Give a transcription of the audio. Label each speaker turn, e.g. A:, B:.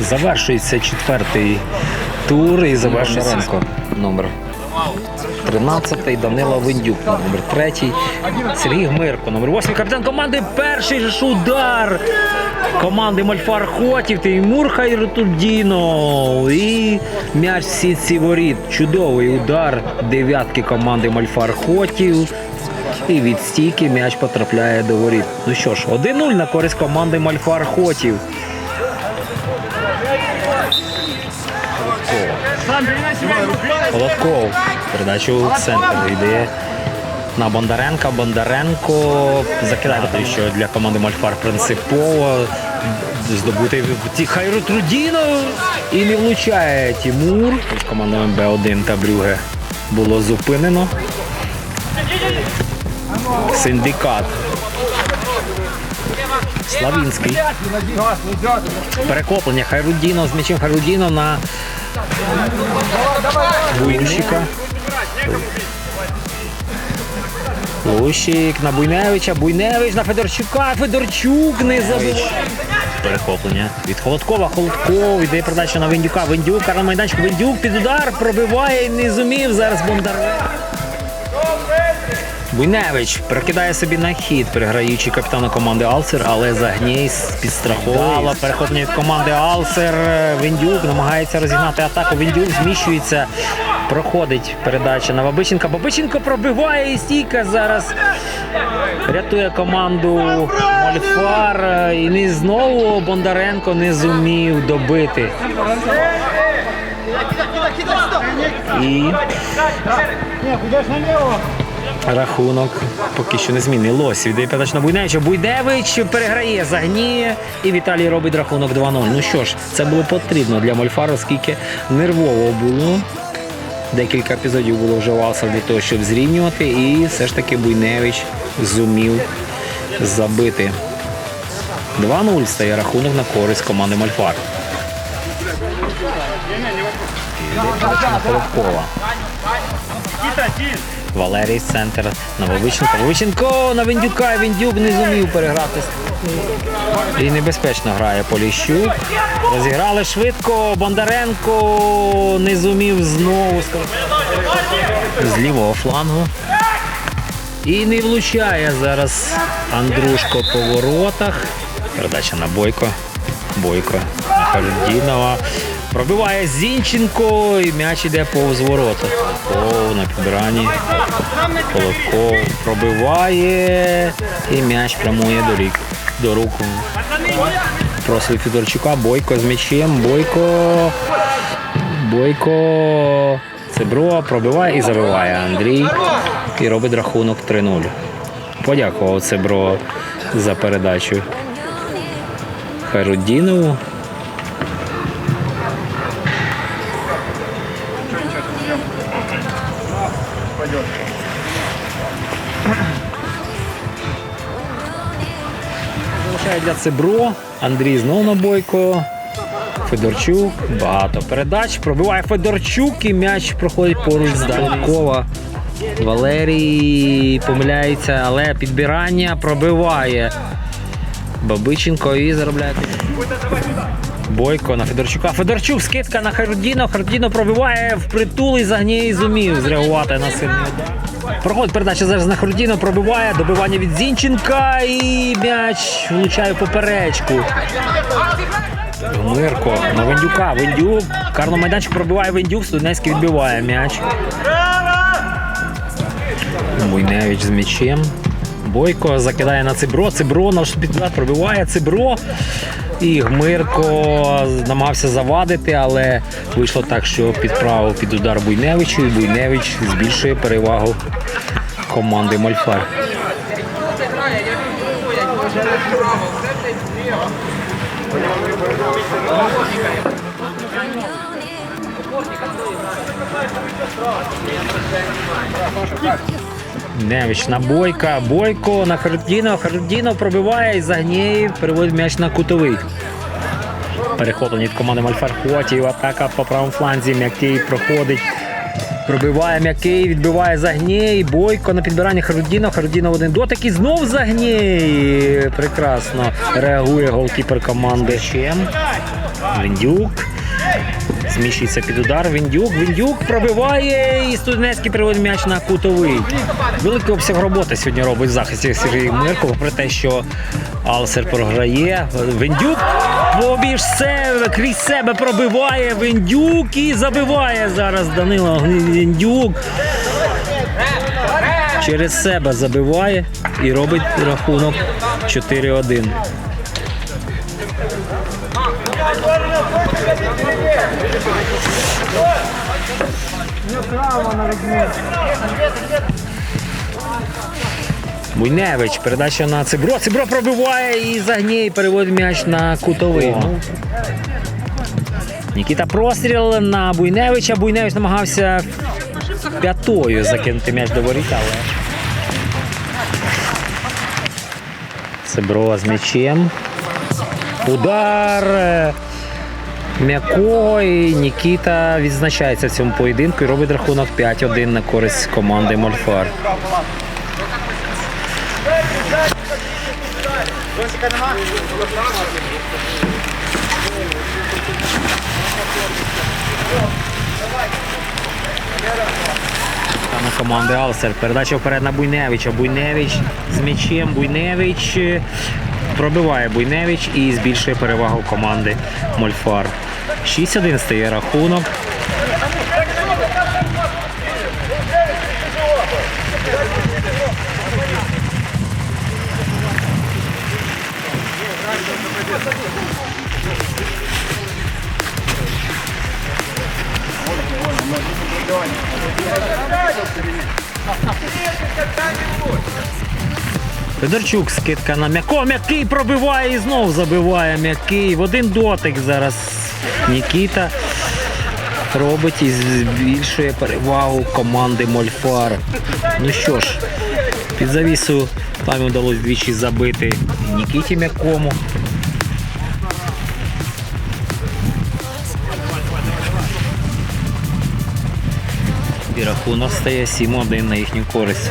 A: Завершується четвертий тур і завершується
B: номер 13, Данила Виндюк, номер 3.
A: Сергій Гмирко, номер 8 капітан команди. Перший ж удар команди Мальфар Хотів, Теймур Хайрутудіно. І м'яч сітці воріт. Чудовий удар дев'ятки команди Мальфар Хотів. І від стійки м'яч потрапляє до воріт. Ну що ж, 1-0 на користь команди Мальфар Хотів. Холодков. Передачу в центр йде на Бондаренка. Бондаренко закидає що для команди Мальфар принципово здобути Хайру Трудіно і не влучає Тімур. З командами Б1 та Брюге було зупинено. Синдикат. Славінський. Перехоплення Хайрудіно з м'ячем Хайрудіно на Буйнщика. Лущик на Буйневича, Буйневич на Федорчука, Федорчук не забуває. Перехоплення від Холодкова. Холодков йде передача на Вендюка. Вендюк, на майданчику Вендюк під удар пробиває і не зумів зараз Бондаренко. Буйневич перекидає собі на хід, переграючи капітана команди Алсер, але Загнєй підстраховувала перехоплення від команди Алсер. Віндюк намагається розігнати атаку. Віндюк зміщується, проходить передача на Бабиченка. Бабиченко пробиває і стійка зараз рятує команду Мольфар. І не знову Бондаренко не зумів добити. І Рахунок поки що не змінний. Лось віддає передач на Буйневича. Буйневич переграє, загніє. І Віталій робить рахунок 2-0. Ну що ж, це було потрібно для Мольфара, оскільки нервово було. Декілька епізодів було вже Валса для того, щоб зрівнювати. І все ж таки Буйневич зумів забити. 2-0 стає рахунок на користь команди Мольфар. На Колобкова. Валерій центр на Вовиченко. На Віндюка. Віндюк не зумів переграти. І небезпечно грає Поліщук. Розіграли швидко. Бондаренко не зумів знову з лівого флангу. І не влучає зараз Андрушко по воротах. Передача на Бойко. Бойко на Харудінова. Пробиває Зінченко і м'яч іде повз ворота. Колобков на підбиранні. Колобков пробиває і м'яч прямує до рік. До руку. Просив Федорчука. Бойко з м'ячем. Бойко. Бойко. Цебро пробиває і забиває Андрій. І робить рахунок 3-0. Подякував Цебро за передачу Хайруддінову. Залишає для Цебро. Андрій знову на бойко. Федорчук. Багато передач. Пробиває Федорчук і м'яч проходить поруч з Далькова. Валерій помиляється, але підбирання пробиває. Бабиченко і заробляє. Бойко на Федорчука. Федорчук скидка на Харудіно. Харудіно пробиває в притул і загній зумів зреагувати на сильний удар. Проходить передача зараз на Харудіно, пробиває добивання від Зінченка і м'яч влучає поперечку. Гмирко на Вендюка. Вендюк. Карно майданчик пробиває Вендюк, Студенський відбиває м'яч. Буйневич з м'ячем. Бойко закидає на Цибро. Цибро наш підклад пробиває Цибро. І Гмирко намагався завадити, але вийшло так, що підправив під удар Буйневичу, і Буйневич збільшує перевагу команди Мольфар. Невич на Бойка, Бойко на Харудінов, Харудінов пробиває і Загнєєв переводить м'яч на кутовий. Перехоплення від команди Мальфархотів, атака по правому фланзі, м'який проходить Пробиває м'який, відбиває Загнєй. Бойко на підбирання Харудіна. Харудіна один дотик і знов Загнєй. Прекрасно реагує голкіпер команди. Чем. Зміщується під удар. Віндюк. Віндюк пробиває і Студенецький приводить м'яч на кутовий. Великий обсяг роботи сьогодні робить в захисті Сергій Мирко, попри те, що Алсер програє. Віндюк побіж себе, крізь себе пробиває Віндюк і забиває зараз Данило Віндюк. Через себе забиває і робить рахунок 4-1. Буйневич, передача на Цибро. Цибро пробиває і загній переводить м'яч на кутовий. Ну, Нікіта простріл на Буйневича. Буйневич намагався п'ятою закинути м'яч до воріт, але. Цибро з м'ячем. Удар е, м'якого і Нікіта відзначається в цьому поєдинку і робить рахунок 5-1 на користь команди Мольфар. на команди Алсер. Передача вперед на Буйневича. Буйневич з м'ячем. Буйневич пробиває Буйневич і збільшує перевагу команди Мольфар. 6-1 стає рахунок. Федорчук скидка на м'яко. М'який пробиває і знов забиває м'який. В один дотик зараз Нікіта робить і збільшує перевагу команди Мольфар. Ну що ж, під завісу там вдалося двічі забити Нікіті м'якому. І рахунок стає 7-1 на їхню користь.